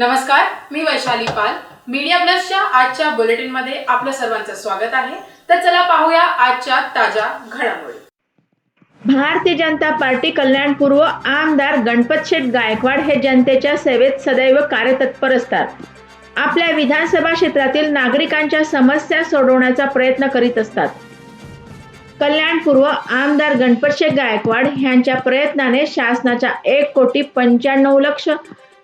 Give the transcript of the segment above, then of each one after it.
नमस्कार मी वैशाली पाल. मीडिया प्लसच्या आजच्या बुलेटिनमध्ये आपलं सर्वांचं स्वागत आहे. तर चला पाहूया आजच्या ताज्या घडामोडी. भारतीय जनता पार्टी कल्याणपूर्व आमदार गणपत शेठ गायकवाड हे जनतेच्या सेवेत सदैव कार्यतत्पर असतात. आपल्या विधानसभा क्षेत्रातील नागरिकांच्या समस्या सोडवण्याचा प्रयत्न करीत असतात. कल्याणपूर्व आमदार गणपत शेठ गायकवाड यांच्या प्रयत्नाने शासनाच्या एक कोटी पंच्याण्णव लक्ष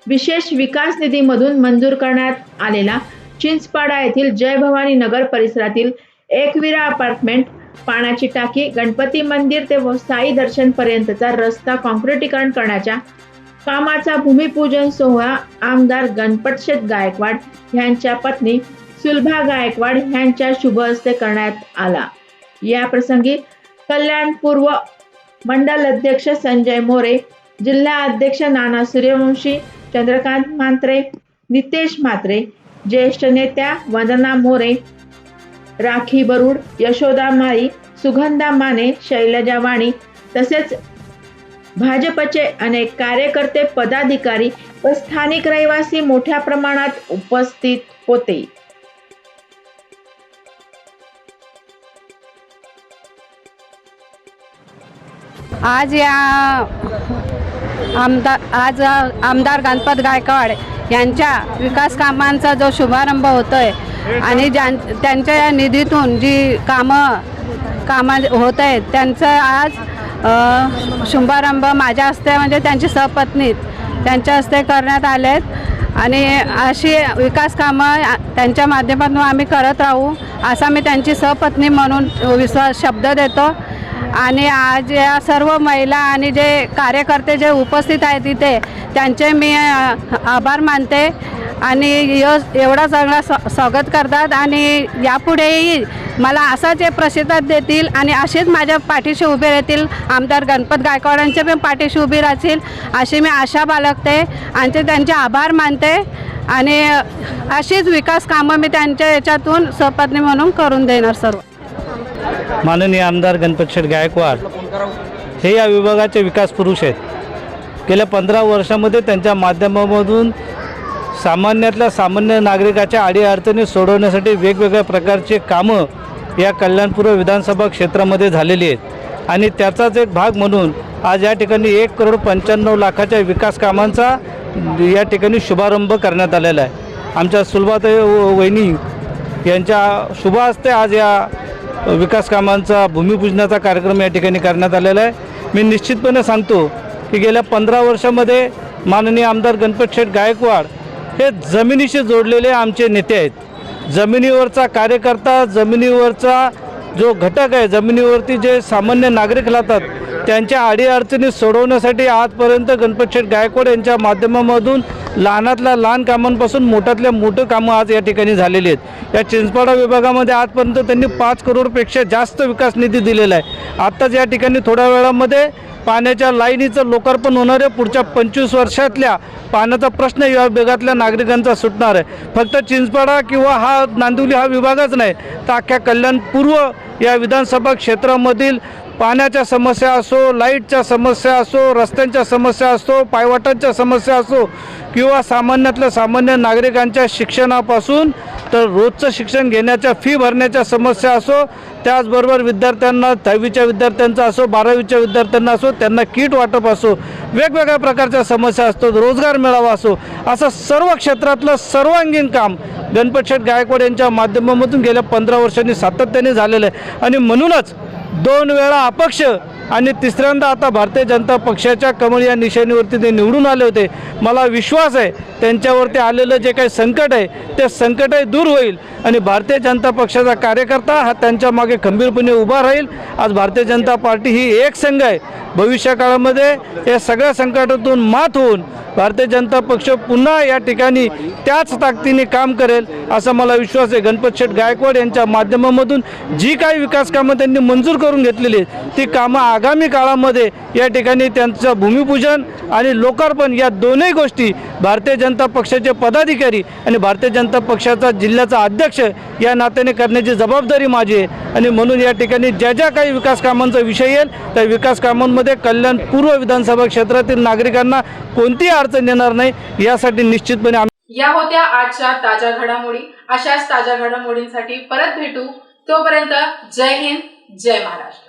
विशेष विकास निधीमधून मंजूर करण्यात आलेला चिंचपाडा येथील जय भवानी नगर परिसरातील एकविरा अपार्टमेंट पाण्याची टाकी गणपती मंदिर ते व साई दर्शन पर्यंतचा रस्ता कॉन्क्रिटीकरण करण्याच्या कामाचा भूमिपूजन सोहळा आमदार गणपतशेठ गायकवाड यांच्या पत्नी सुलभा गायकवाड यांच्या शुभ हस्ते करण्यात आला. या प्रसंगी कल्याण पूर्व मंडल अध्यक्ष संजय मोरे जिल्हा अध्यक्ष नाना सूर्यवंशी चंद्रकांत मांत्रे नितेश म्हात्रे ज्येष्ठ नेत्या वंदना मोरे राखी बरुड यशोदा माळी सुगंधा माने शैलजा वाणी तसेच भाजपचे अनेक कार्यकर्ते पदाधिकारी व स्थानिक रहिवासी मोठ्या प्रमाणात उपस्थित होते. आज या आमदार आज आमदार गणपत गायकवाड यांच्या विकास कामांचा जो शुभारंभ होतो आहे आणि ज्यां त्यांच्या या निधीतून जी कामं कामा होत आहेत त्यांचं आज शुभारंभ माझ्या हस्ते म्हणजे त्यांची सहपत्नी त्यांच्या हस्ते करण्यात आले आहेत आणि अशी विकास कामं त्यांच्या माध्यमातून आम्ही करत राहू असा मी त्यांची सहपत्नी म्हणून विश्वास शब्द देतो. आणि आज या सर्व महिला आणि जे कार्यकर्ते जे उपस्थित आहेत तिथे त्यांचे मी आभार मानते. आणि यो एवढा चांगला स्वा स्वागत करतात. आणि यापुढेही मला असाच हे प्रसिद्धात देतील आणि असेच माझ्या पाठीशी उभे राहतील. आमदार गणपत गायकवाडांच्या पण पाठीशी उभी राहतील अशी मी आशा बाळगते. आणि ते त्यांचे आभार मानते. आणि अशीच विकास कामं मी त्यांच्या याच्यातून सहपत्नी म्हणून करून देणार सर्व. माननीय आमदार गणपतशेठ गायकवाड हे या विभागाचे विकास पुरुष आहेत. गेल्या पंधरा वर्षामध्ये त्यांच्या माध्यमामधून सामान्यातल्या सामान्य नागरिकाच्या अडीअडचणी सोडवण्यासाठी वेगवेगळ्या प्रकारचे कामं या कल्याणपूर्व विधानसभा क्षेत्रामध्ये झालेली आहेत. आणि त्याचाच एक भाग म्हणून आज या ठिकाणी एक करोड पंच्याण्णव लाखाच्या विकास कामांचा या ठिकाणी शुभारंभ करण्यात आलेला आहे. आमच्या सुलभात वहिनी यांच्या शुभ हस्ते आज या विकास कामांचा भूमिपूजनाचा कार्यक्रम या ठिकाणी करण्यात आलेला आहे. मी निश्चितपणे सांगतो की गेल्या पंधरा वर्षामध्ये माननीय आमदार गणपत शेठ गायकवाड हे जमिनीशी जोडलेले आमचे नेते आहेत. जमिनीवरचा कार्यकर्ता जमिनीवरचा जो घटक आहे जमिनीवरती जे सामान्य नागरिक राहतात त्यांच्या अडीअडचणी सोडवण्यासाठी आजपर्यंत गणपत शेठ गायकवाड यांच्या माध्यमामधून लहानातल्या लहान कामांपासून मोठ्यातल्या मोठं कामं आज या ठिकाणी झालेली आहेत. या चिंचपाडा विभागामध्ये आजपर्यंत त्यांनी पाच करोडपेक्षा जास्त विकास निधी दिलेला आहे. आत्ताच या ठिकाणी थोड्या वेळामध्ये पाण्याच्या लाईनीचं लोकार्पण होणार आहे. पुढच्या पंचवीस वर्षातल्या पाण्याचा प्रश्न या विभागातल्या नागरिकांचा सुटणार आहे. फक्त चिंचपाडा किंवा हा नांदिवली हा विभागच नाही तर अख्ख्या कल्याण पूर्व या विधानसभा क्षेत्रामधील पाण्याच्या समस्या असो लाईटच्या समस्या असो रस्त्यांच्या समस्या असो पायवाटांच्या समस्या असो किंवा सामान्यातल्या सामान्य नागरिकांच्या शिक्षणापासून तर रोजचं शिक्षण घेण्याच्या फी भरण्याच्या समस्या असो त्याचबरोबर विद्यार्थ्यांना दहावीच्या विद्यार्थ्यांचा असो बारावीच्या विद्यार्थ्यांना असो त्यांना किट वाटप असो वेगवेगळ्या प्रकारच्या समस्या असतो रोजगार मिळावा असो असं सर्व क्षेत्रातलं सर्वांगीण काम गणपत शेठ गायकवाड यांच्या माध्यमामधून गेल्या पंधरा वर्षांनी सातत्याने झालेलं आहे. आणि म्हणूनच दोन वेळा अपक्ष आणि तिसऱ्यांदा आता भारतीय जनता पक्षाच्या कमळ या निशाणीवरती ते निवडून आले होते. मला विश्वास आहे त्यांच्यावरती आलेलं जे काही संकट आहे ते संकटही दूर होईल. आणि भारतीय जनता पक्षाचा कार्यकर्ता हा त्यांच्या मागे खंबीरपणे उभा राहील. आज भारतीय जनता पार्टी ही एक संघ आहे. भविष्य काळामध्ये या सगळ्या संकटातून मात होऊन भारतीय जनता पक्ष पुन्हा या ठिकाणी त्याच ताकदीने काम करेल असा मला विश्वास आहे. गणपत शेठ गायकवाड यांच्या माध्यमामधून जी काही विकास कामं त्यांनी मंजूर करून घेतलेली आहेत ती कामं आगामी काळामध्ये या ठिकाणी त्यांचं भूमिपूजन आणि लोकार्पण या दोनही गोष्टी भारतीय जनता पक्षाचे पदाधिकारी आणि भारतीय जनता पक्षाचा जिल्ह्याचा अध्यक्ष या नात्याने करण्याची जबाबदारी माझी आहे. आणि म्हणून या ठिकाणी ज्या ज्या काही विकास कामांचा विषय येईल त्या विकास कामांमध्ये कल्याण पूर्व विधानसभा क्षेत्रातील नागरिकांना कोणतीही अडचण येणार नाही यासाठी निश्चितपणे आम्ही या होत्या आजच्या ताज्या घडामोडी. अशाच ताज्या घडामोडींसाठी परत भेटू. तोपर्यंत जय हिंद जय महाराष्ट्र.